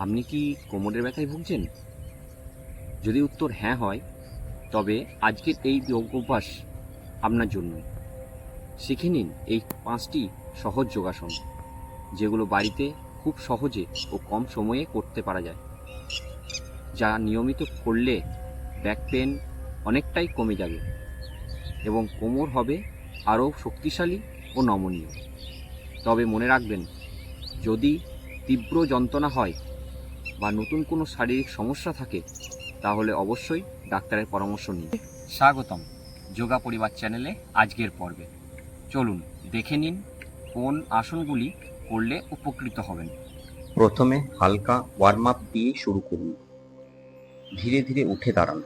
আপনি কি কোমরের ব্যথায় ভুগছেন? যদি উত্তর হ্যাঁ হয়, তবে আজকের এই যোগ অভ্যাস আপনার জন্য। শিখে নিন এই পাঁচটি সহজ যোগাসন, যেগুলো বাড়িতে খুব সহজে ও কম সময়ে করতে পারা যায়। যা নিয়মিত করলে ব্যাক পেন অনেকটাই কমে যাবে এবং কোমর হবে আরও শক্তিশালী ও নমনীয়। তবে মনে রাখবেন, যদি তীব্র যন্ত্রণা হয় বা নতুন কোনো শারীরিক সমস্যা থাকে, তাহলে অবশ্যই ডাক্তারের পরামর্শ নিন। স্বাগতম যোগা পরিবার চ্যানেলে আজকের পর্বে। চলুন, দেখে নিন কোন আসনগুলি করলে উপকৃত হবেন। প্রথমে হালকা ওয়ার্ম আপ দিয়ে শুরু করুন। ধীরে ধীরে উঠে দাঁড়ান।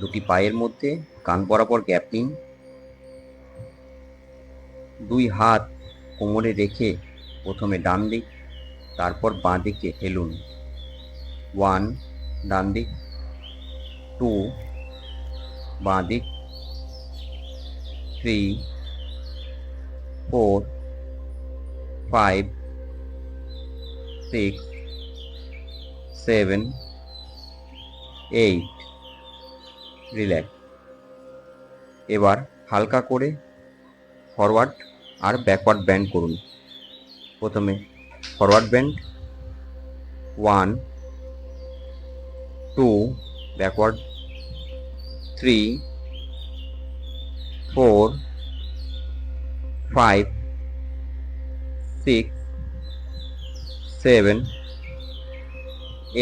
দুটি পায়ের মধ্যে কান বরাবর গ্যাপ নিন। দুই হাত কোমরে রেখে প্রথমে ডান দিক, তারপর বাঁ দিকে হেলুন। ওয়ান ডান দিক। টু বাঁ দিক। Three four five six seven eight relax এবার হালকা করে ফরওয়ার্ড আর ব্যাকওয়ার্ড ব্যান্ড করুন। প্রথমে forward bend one two backward three four five six seven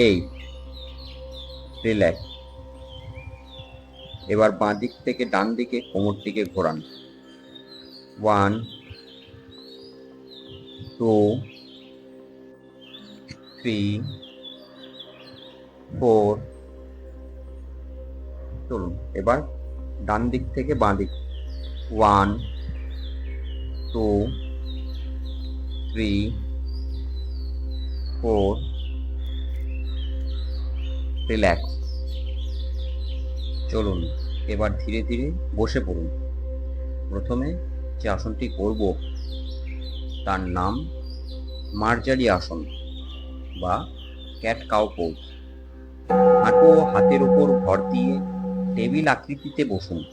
eight relax এবার বাঁ দিক থেকে ডান দিকে কোমরটিকে ঘোরান। One two three four. চলুন, এবার ডান দিক থেকে বাঁ দিক। One, two, three, four. Relax. চলুন, এবার ধীরে ধীরে বসে পড়ুন। প্রথমে যে আসনটি করব, তার নাম মার্জারি আসন বা ক্যাট কাউ পোজ হাঁটু ও হাতের উপর ভর দিয়ে টেবিল আকৃতিতে বসুন।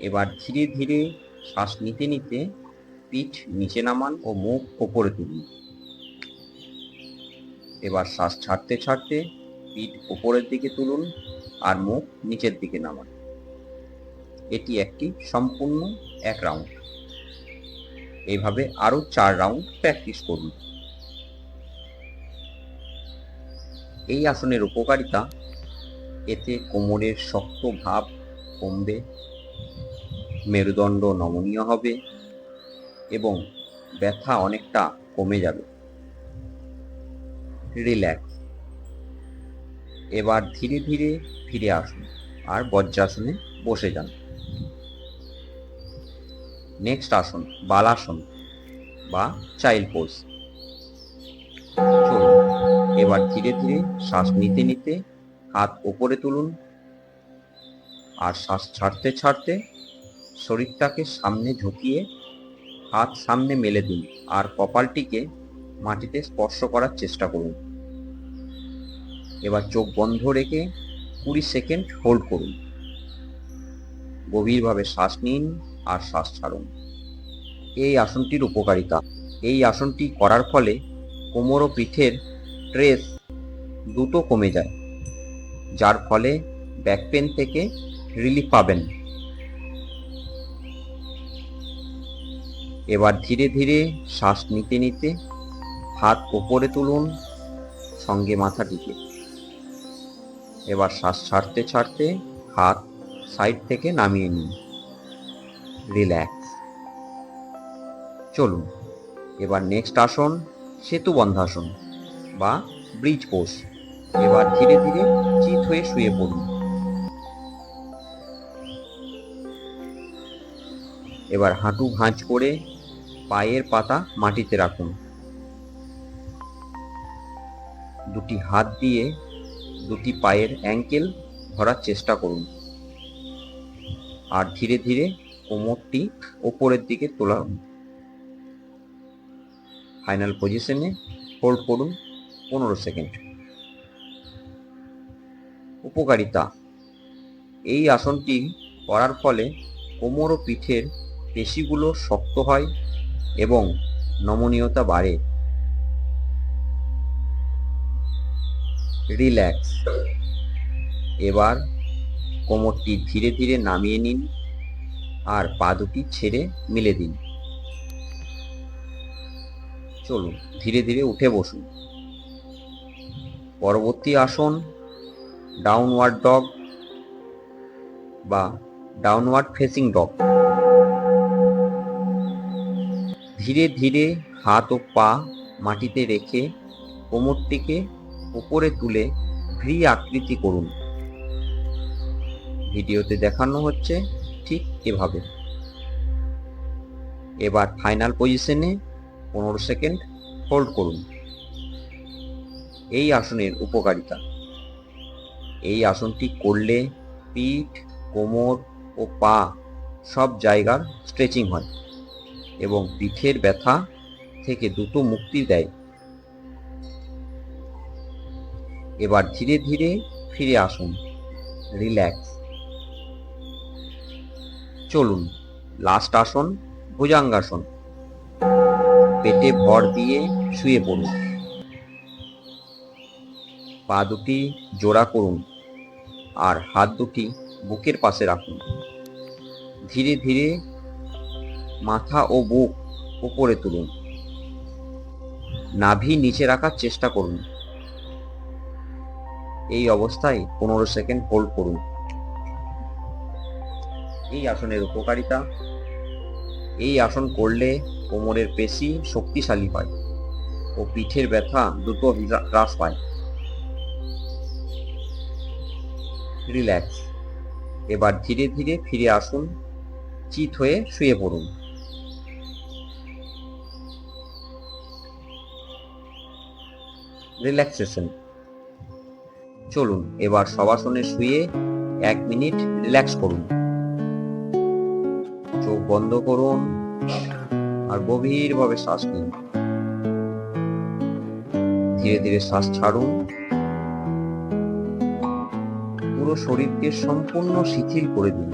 এবার ধীরে ধীরে শ্বাস নিতে নিতে পিঠ নিচে নামান ও মুখ ওপরে তুলুন। এবার শ্বাস ছাড়তে ছাড়তে পিঠ ওপরের দিকে তুলুন আর মুখ নিচের দিকে নামান। এটি একটি সম্পূর্ণ এক রাউন্ড। এইভাবে আরও চার রাউন্ড প্র্যাকটিস করুন। এই আসনের উপকারিতা? এতে কোমরের শক্ত ভাব কমবে, মেরুদণ্ড নমনীয় হবে এবং ব্যথা অনেকটা কমে যাবে। রিল্যাক্স। এবার ধীরে ধীরে ফিরে আসুন আর বজ্রাসনে বসে যান। নেক্সট আসন, বালাসন বা চাইল্ড চলুন এবার ধীরে ধীরে শ্বাস নিতে নিতে হাত ওপরে তুলুন আর শ্বাস ছাড়তে ছাড়তে শরীরটাকে সামনে ঝুঁকিয়ে হাত সামনে মেলে দিন আর কপালটিকে মাটিতে স্পর্শ করার চেষ্টা করুন। এবার চোখ বন্ধ রেখে কুড়ি সেকেন্ড হোল্ড করুন। গভীরভাবে শ্বাস নিন আর শ্বাস ছাড়ুন। এই আসনটির উপকারিতা। এই আসনটি করার ফলে কোমর ও পিঠের স্ট্রেস দ্রুত কমে যায়, যার ফলে ব্যাক পেন থেকে রিলিফ পাবেন। এবার ধীরে ধীরে শ্বাস নিতে নিতে হাত ওপরে তুলুন, সঙ্গে মাথাটিকে এবার শ্বাস ছাড়তে ছাড়তে হাত সাইড থেকে নামিয়ে নিন। রিল্যাক্স চলুন, এবার নেক্সট আসন সেতু বন্ধাসন বা ব্রিজ পোজ এবার ধীরে ধীরে চিত হয়ে শুয়ে পড়ুন। এবার হাঁটু ভাঁজ করে পায়ের পাতা মাটিতে রাখুন। দুটি হাত দিয়ে দুটি পায়ের অ্যাঙ্কেল ধরার চেষ্টা করুন। আর ধীরে ধীরে কোমরটি ওপরের দিকে তোলা ফাইনাল পজিশনে হোল্ড করুন। পনেরো সেকেন্ড। উপকারিতা। এই আসনটি করার ফলে কোমর ও পিঠের পেশিগুলো শক্ত হয় এবং নমনীয়তা বাড়ে। রিল্যাক্স। এবার কোমরটি ধীরে ধীরে নামিয়ে নিন আর পা দুটি ছেড়ে মিলে দিন। চলুন, ধীরে ধীরে উঠে বসুন। পরবর্তী আসন ডাউনওয়ার্ড ডগ বা ডাউনওয়ার্ড ফেসিং ডগ ধীরে ধীরে হাত ও পা মাটিতে রেখে কোমরটিকে উপরে তুলে ভি আকৃতি করুন। ভিডিওতে দেখানো হচ্ছে ঠিক এভাবে। এবার ফাইনাল পজিশনে পনেরো সেকেন্ড হোল্ড করুন। এই আসনের উপকারিতা। এই আসনটি করলে পিঠ, কোমর ও পা সব জায়গার স্ট্রেচিং হয় এবং পিঠের ব্যথা থেকে দ্রুত মুক্তি দেয়। এবার ধীরে ধীরে ফিরে আসুন। রিল্যাক্স। চলুন, লাস্ট আসন, ভুজাঙ্গাসন। পেটে ভর দিয়ে শুয়ে পড়ুন। পা দুটি জোড়া করুন আর হাত দুটি বুকের পাশে রাখুন। ধীরে ধীরে মাথা ও বুক উপরে তুলুন। নাভি নিচে রাখার চেষ্টা করুন। এই অবস্থায় পনেরো সেকেন্ড হোল্ড করুন। এই আসনের উপকারিতা, এই আসন করলে কোমরের পেশি শক্তিশালী হয় ও পিঠের ব্যথা দ্রুত হ্রা- হ্রাস পায়। রিল্যাক্স এবার ধীরে ধীরে ফিরে আসুন। চিত হয়ে শুয়ে পড়ুন। রিল্যাক্সেশন চলুন, এবার সবাসনে শুয়ে এক মিনিট রিল্যাক্স করুন। চোখ বন্ধ করুন আর গভীরভাবে শ্বাস নিন। ধীরে ধীরে শ্বাস ছাড়ুন। পুরো শরীরকে সম্পূর্ণ শিথিল করে দিন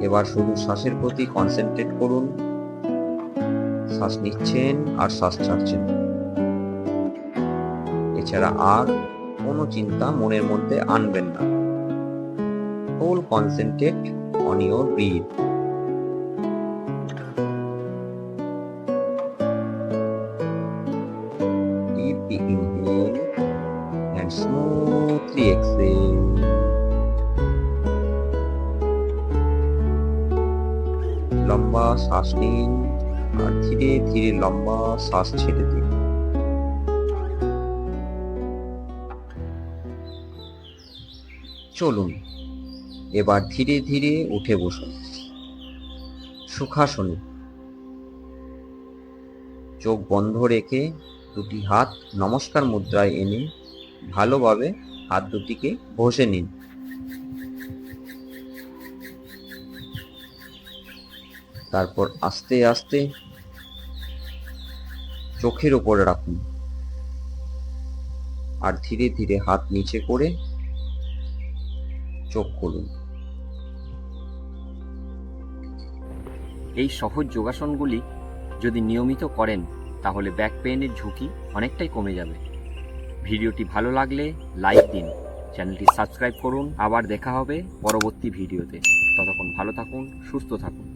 এবার শুধু শ্বাসের প্রতি কনসেন্ট্রেট করুন। শ্বাস নিচ্ছেন আর শ্বাস ছাড়ছেন। এছাড়া আর কোনো চিন্তা মনের মধ্যে আনবেন না। Full concentrate on your breath. লম্বা শ্বাস নিন আর ধীরে ধীরে লম্বা শ্বাস ছেড়ে দিন। চলুন, এবার ধীরে ধীরে উঠে বসুন। সুখাসনে চোখ বন্ধ রেখে দুটি হাত নমস্কার মুদ্রায় এনে ভালোভাবে হাত দুটিকে ঘষে নিন। তারপর আস্তে আস্তে চোখের উপরে রাখুন। আর ধীরে ধীরে হাত নিচে করে চোখ খুলুন। এই সহজ যোগাসনগুলি যদি নিয়মিত করেন, তাহলে ব্যাক পেইনের ঝুঁকি অনেকটাই কমে যাবে। ভিডিওটি ভালো লাগলে লাইক দিন। চ্যানেলটি সাবস্ক্রাইব করুন। আবার দেখা হবে পরবর্তী ভিডিওতে। ততক্ষণ ভালো থাকুন, সুস্থ থাকুন।